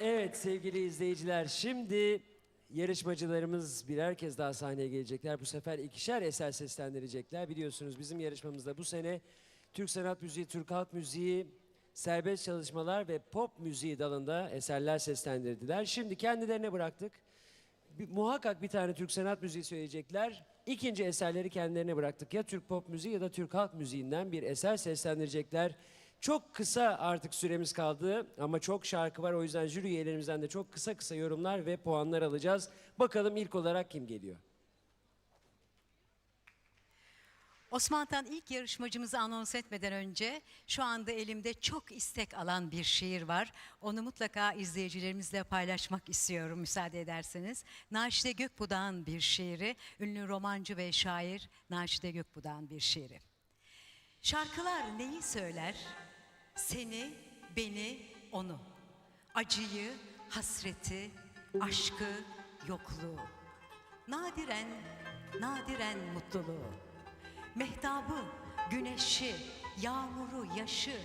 Evet sevgili izleyiciler şimdi yarışmacılarımız birer kez daha sahneye gelecekler. Bu sefer ikişer eser seslendirecekler. Biliyorsunuz bizim yarışmamızda bu sene Türk sanat müziği, Türk halk müziği, serbest çalışmalar ve pop müziği dalında eserler seslendirdiler. Şimdi kendilerine bıraktık. Bir- muhakkak bir tane Türk sanat müziği söyleyecekler. İkinci eserleri kendilerine bıraktık. Ya Türk pop müziği ya da Türk halk müziğinden bir eser seslendirecekler. Çok kısa artık süremiz kaldı ama çok şarkı var. O yüzden jüri üyelerimizden de çok kısa kısa yorumlar ve puanlar alacağız. Bakalım ilk olarak kim geliyor? Osman Tan ilk yarışmacımızı anons etmeden önce şu anda elimde çok istek alan bir şiir var. Onu mutlaka izleyicilerimizle paylaşmak istiyorum müsaade ederseniz. Naşide Gökbudak bir şiiri, ünlü romancı ve şair Naşide Gökbudak bir şiiri. Şarkılar neyi söyler? Seni, beni, onu. Acıyı, hasreti, aşkı, yokluğu. Nadiren, nadiren mutluluğu. Mehtabı, güneşi, yağmuru, yaşı.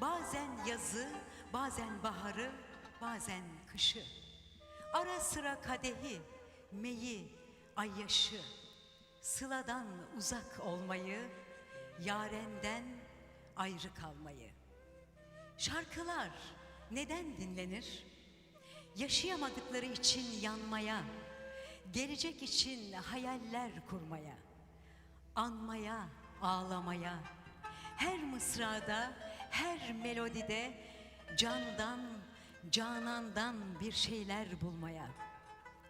Bazen yazı, bazen baharı, bazen kışı. Ara sıra kadehi, meyi, ayyaşı. Sıladan uzak olmayı, yarenden ayrı kalmayı. Şarkılar neden dinlenir? Yaşayamadıkları için yanmaya, gelecek için hayaller kurmaya, anmaya, ağlamaya, her mısrada, her melodide candan, canandan bir şeyler bulmaya,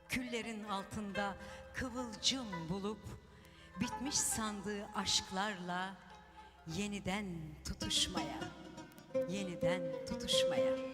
küllerin altında kıvılcım bulup bitmiş sandığı aşklarla yeniden tutuşmaya, yeniden tutuşmaya.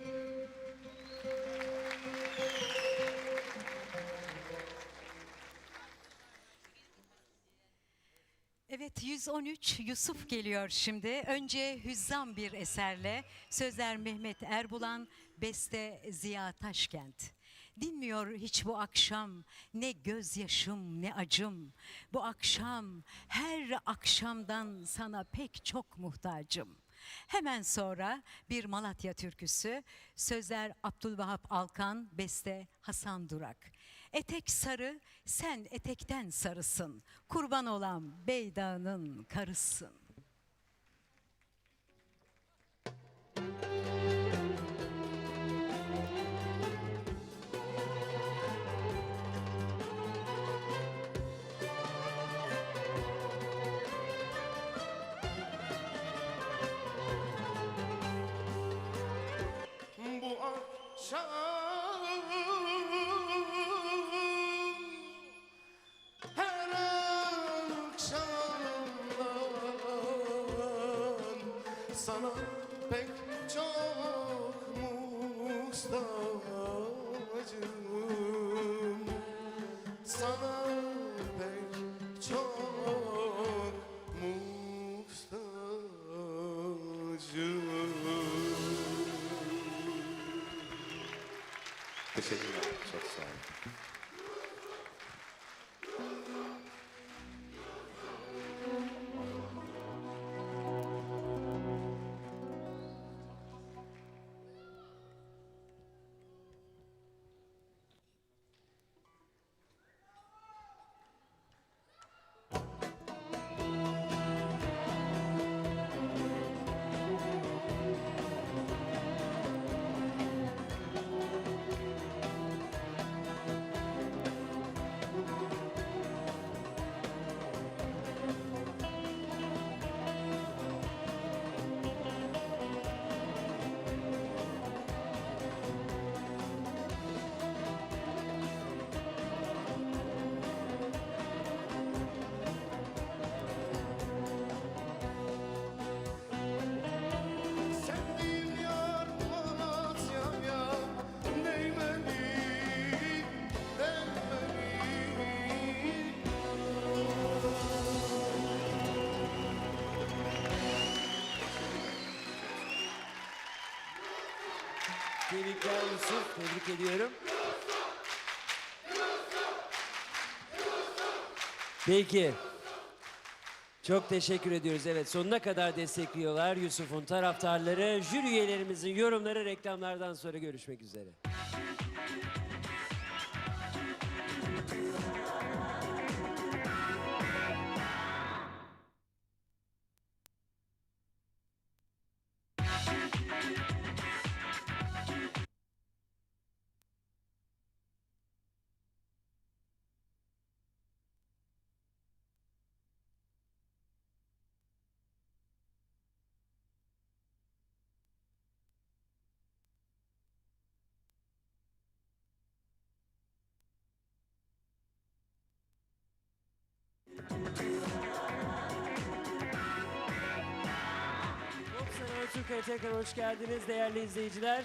Evet 113 Yusuf geliyor şimdi. Önce Hüzzam bir eserle sözler Mehmet Erbulan, beste Ziya Taşkent. Dinmiyor hiç bu akşam ne gözyaşım ne acım. Bu akşam her akşamdan sana pek çok muhtacım. Hemen sonra bir Malatya türküsü, sözler Abdülvahap Alkan, beste Hasan Durak. Etek sarı, sen etekten sarısın. Kurban olan Beydağ'ın karısın. Sana pek çok muhtacım sana pek çok muhtacım Teşekkürler. Çok sağ olun. Tebrikler Yusuf, tebrik ediyorum. Peki. Çok teşekkür ediyoruz. Evet sonuna kadar destekliyorlar Yusuf'un taraftarları. Jüri üyelerimizin yorumları reklamlardan sonra görüşmek üzere. Pop Sanat Türkiye'ye tekrar hoş geldiniz değerli izleyiciler.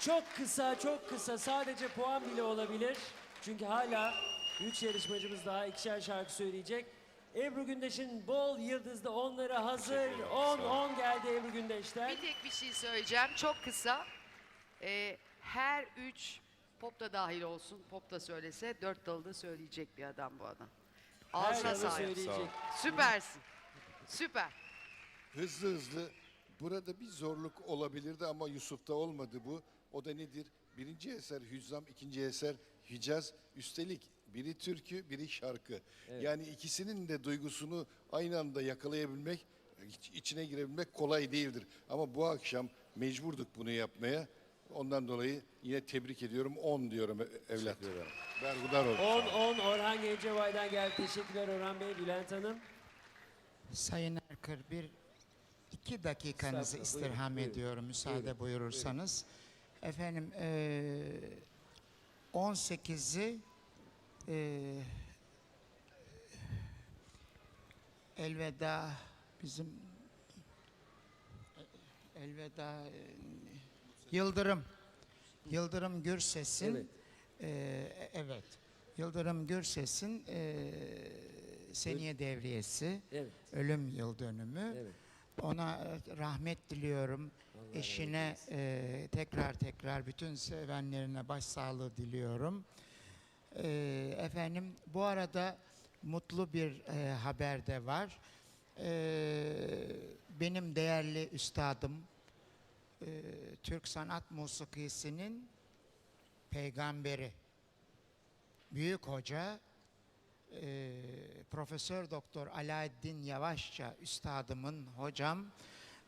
Çok kısa, çok kısa sadece puan bile olabilir. Çünkü hala üç yarışmacımız daha ikişer şarkı söyleyecek. Ebru Gündeş'in bol yıldızlı onları hazır. 10-10 geldi Ebru Gündeş'ten. Bir tek bir şey söyleyeceğim. Çok kısa. Ee, her üç pop da dahil olsun. Pop da söylese dört dalı da söyleyecek bir adam bu adam. Ağzına sağlık. söyleyecek. Süpersin. Süper. Hızlı hızlı. Burada bir zorluk olabilirdi ama Yusuf'ta olmadı bu. O da nedir? Birinci eser Hüzzam, ikinci eser Hicaz. Üstelik biri türkü, biri şarkı. Yani ikisinin de duygusunu aynı anda yakalayabilmek, iç- içine girebilmek kolay değildir. Ama bu akşam mecburduk bunu yapmaya. Ondan dolayı yine tebrik ediyorum. 10 diyorum e- evlat. Bergudar olsun. 10-10 Orhan Gencebay'dan geldi. Teşekkürler Orhan Bey, Bülent Hanım. Sayın Erkır bir iki dakikanızı Estağfurullah, istirham buyurun. ediyorum müsaade Buyurun, buyurursanız. Efendim eee 18'i eee, elveda bizim elveda eee, Yıldırım Yıldırım Gürses'in Evet. eee, evet Yıldırım Gürses'in eee Seniye Devriyesi Evet, ölüm yıl dönümü. evet. Ona e, rahmet diliyorum. Allah Eşine e, tekrar tekrar bütün sevenlerine başsağlığı diliyorum. E, efendim bu arada mutlu bir e, haber de var. E, benim değerli üstadım e, Türk sanat musikisinin peygamberi büyük hoca e, Profesör Doktor Alaaddin Yavaşça üstadımın hocam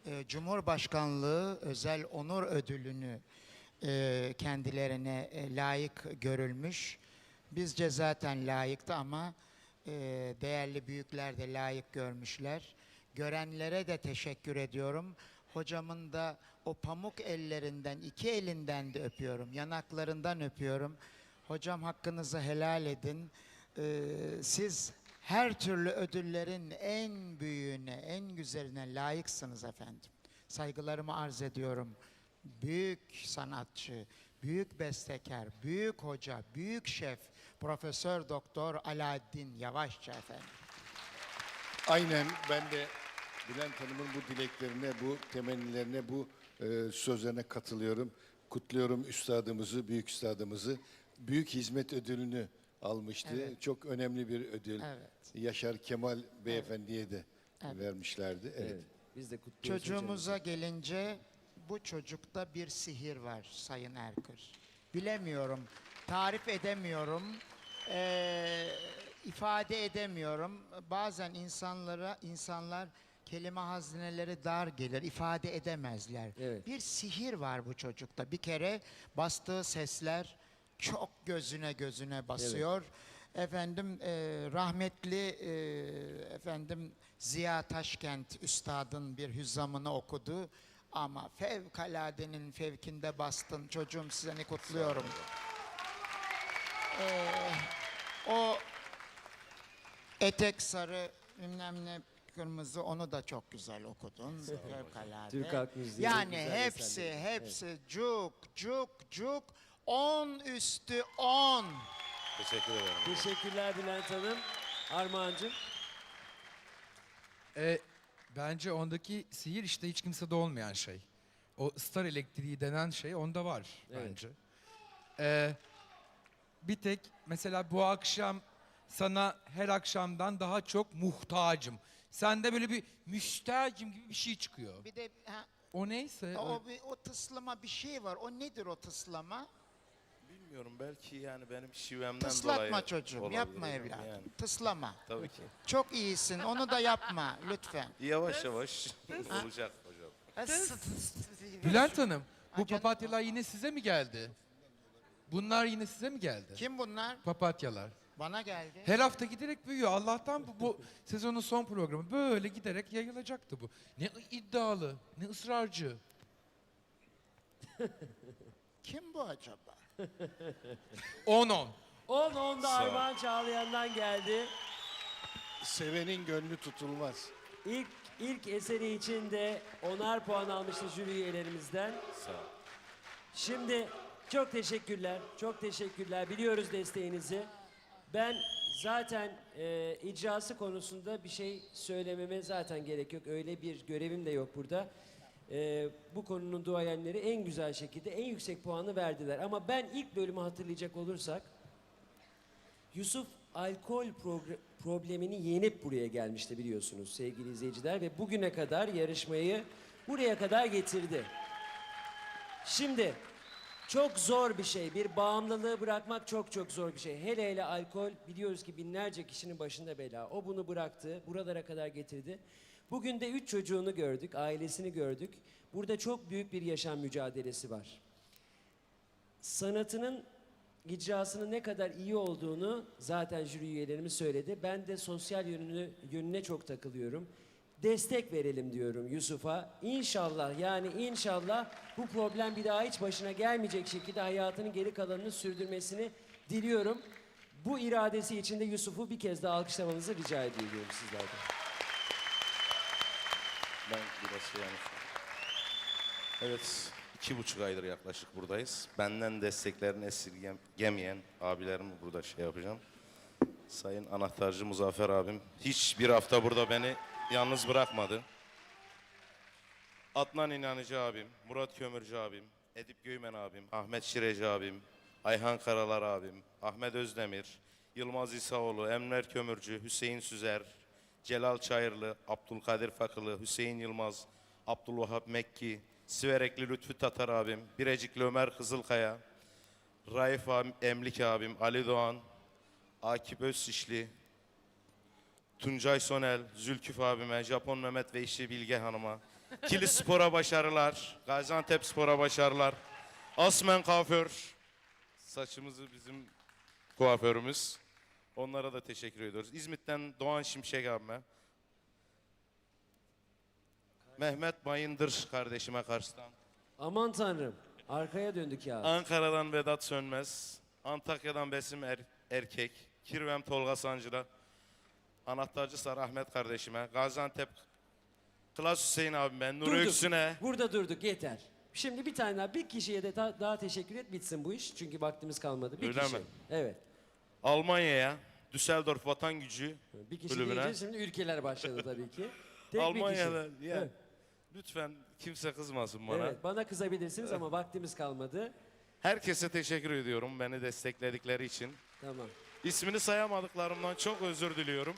e, Cumhurbaşkanlığı özel onur ödülünü e, kendilerine e, layık görülmüş. Bizce zaten layıktı ama e, değerli büyükler de layık görmüşler. Görenlere de teşekkür ediyorum. Hocamın da o pamuk ellerinden, iki elinden de öpüyorum, yanaklarından öpüyorum. Hocam hakkınızı helal edin. Ee, siz her türlü ödüllerin en büyüğüne, en güzeline layıksınız efendim. Saygılarımı arz ediyorum. Büyük sanatçı, büyük bestekar, büyük hoca, büyük şef, Profesör Doktor Alaaddin Yavaşça efendim. Aynen ben de Bülent Hanım'ın bu dileklerine, bu temennilerine, bu e, sözlerine katılıyorum. Kutluyorum üstadımızı, büyük üstadımızı. Büyük hizmet ödülünü almıştı. Evet. Çok önemli bir ödül. Evet. Yaşar Kemal Beyefendi'ye de vermişlerdi. Evet. Evet. Biz de kutluyoruz Çocuğumuza gelince bu çocukta bir sihir var Sayın Erkır. Bilemiyorum, tarif edemiyorum, eee, ifade edemiyorum. Bazen insanlara insanlar kelime hazineleri dar gelir, ifade edemezler. Evet. Bir sihir var bu çocukta. Bir kere bastığı sesler çok gözüne gözüne basıyor. Efendim eee, rahmetli eee, efendim Ziya Taşkent üstadın bir hüzzamını okudu. Ama fevkaladenin fevkinde bastın çocuğum seni kutluyorum. Eee, o etek sarı bilmem ne kırmızı onu da çok güzel okudun. Fevkalade. Türk halk müziği Yani güzel hepsi eserleri. hepsi cuk cuk cuk 10 üstü 10. Teşekkür ederim. Teşekkürler Bülent Hanım. Armağan'cığım. E, bence ondaki sihir işte hiç kimsede olmayan şey. O star elektriği denen şey onda var Evet. bence. E, bir tek mesela bu akşam sana her akşamdan daha çok muhtacım. Sende böyle bir müstacım gibi bir şey çıkıyor. Bir de ha, O neyse. o, bir, o tıslama bir şey var. O nedir o tıslama? Bilmiyorum belki yani benim şivemden dolayı Tıslatma çocuğum. olabilir Yapma yani. evladım. Yani, Tıslama. tabii ki. Çok iyisin. Onu da yapma lütfen. Yavaş yavaş olacak hocam. Bülent Hanım bu canım. papatyalar yine size mi geldi? Bunlar yine size mi geldi? Kim bunlar? Papatyalar. Bana geldi. Her hafta giderek büyüyor. Allah'tan bu, bu sezonun son programı. Böyle giderek yayılacaktı bu. Ne iddialı, ne ısrarcı. Kim bu acaba? 10-10. 10 10 da Sağ ol. Armağan Çağlayan'dan geldi. Sevenin gönlü tutulmaz. İlk ilk eseri için de onar puan almıştı jüri üyelerimizden. Sağ ol. Şimdi çok teşekkürler. Çok teşekkürler. Biliyoruz desteğinizi. Ben zaten e, icrası konusunda bir şey söylememe zaten gerek yok. Öyle bir görevim de yok burada. E, bu konunun duayenleri en güzel şekilde en yüksek puanı verdiler. Ama ben ilk bölümü hatırlayacak olursak Yusuf alkol problemini yenip buraya gelmişti biliyorsunuz sevgili izleyiciler ve bugüne kadar yarışmayı buraya kadar getirdi. Şimdi çok zor bir şey. Bir bağımlılığı bırakmak çok çok zor bir şey. Hele hele alkol biliyoruz ki binlerce kişinin başında bela. O bunu bıraktı, buralara kadar getirdi. Bugün de üç çocuğunu gördük, ailesini gördük. Burada çok büyük bir yaşam mücadelesi var. Sanatının icrasının ne kadar iyi olduğunu zaten jüri üyelerimiz söyledi. Ben de sosyal yönünü, yönüne çok takılıyorum. Destek verelim diyorum Yusuf'a. İnşallah yani inşallah bu problem bir daha hiç başına gelmeyecek şekilde hayatının geri kalanını sürdürmesini diliyorum. Bu iradesi için de Yusuf'u bir kez daha alkışlamanızı rica ediyorum sizlerden. Ben biraz şey. Evet, iki buçuk aydır yaklaşık buradayız. Benden desteklerini esirgemeyen abilerimi burada şey yapacağım. Sayın Anahtarcı Muzaffer abim hiçbir hafta burada beni yalnız bırakmadı. Adnan İnanıcı abim, Murat Kömürcü abim, Edip Göymen abim, Ahmet Şireci abim, Ayhan Karalar abim, Ahmet Özdemir, Yılmaz İsaoğlu, Emler Kömürcü, Hüseyin Süzer, Celal Çayırlı, Abdülkadir Fakılı, Hüseyin Yılmaz, Abdülvahap Mekki, Siverekli Lütfü Tatar abim, Birecikli Ömer Kızılkaya, Raif abim, Emlik abim, Ali Doğan, Akif Özşişli, Tuncay Sonel, Zülküf abime, Japon Mehmet ve işi Bilge Hanım'a, Kilis Spor'a başarılar, Gaziantep Spor'a başarılar, Asmen Kuaför, saçımızı bizim kuaförümüz. Onlara da teşekkür ediyoruz. İzmit'ten Doğan Şimşek abime, Mehmet Bayındır kardeşime karşıdan, Aman tanrım arkaya döndük ya. Ankara'dan Vedat Sönmez, Antakya'dan Besim Er- Erkek, Kirvem Tolga Sancı'da, Anahtarcı Sarı Ahmet kardeşime, Gaziantep Klas Hüseyin abime, Nur Durduk. Öksüne, Burada durduk yeter. Şimdi bir tane daha bir kişiye de ta- daha teşekkür et bitsin bu iş. Çünkü vaktimiz kalmadı. Bir Öyle kişi. mi? Evet. Almanya'ya, Düsseldorf Vatan Gücü, Bir kişi Kulübüne. deyince şimdi ülkeler başladı tabii ki. Tek bir Almanya'da ya, Evet. lütfen kimse kızmasın bana. Evet, bana kızabilirsiniz ama vaktimiz kalmadı. Herkese teşekkür ediyorum beni destekledikleri için. Tamam. İsmini sayamadıklarımdan çok özür diliyorum.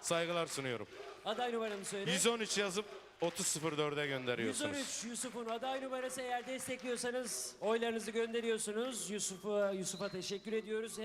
Saygılar sunuyorum. Aday numaramı söyle. 113 yazıp 30.04'e gönderiyorsunuz. 113 Yusuf'un aday numarası eğer destekliyorsanız oylarınızı gönderiyorsunuz. Yusuf'a Yusuf'a teşekkür ediyoruz.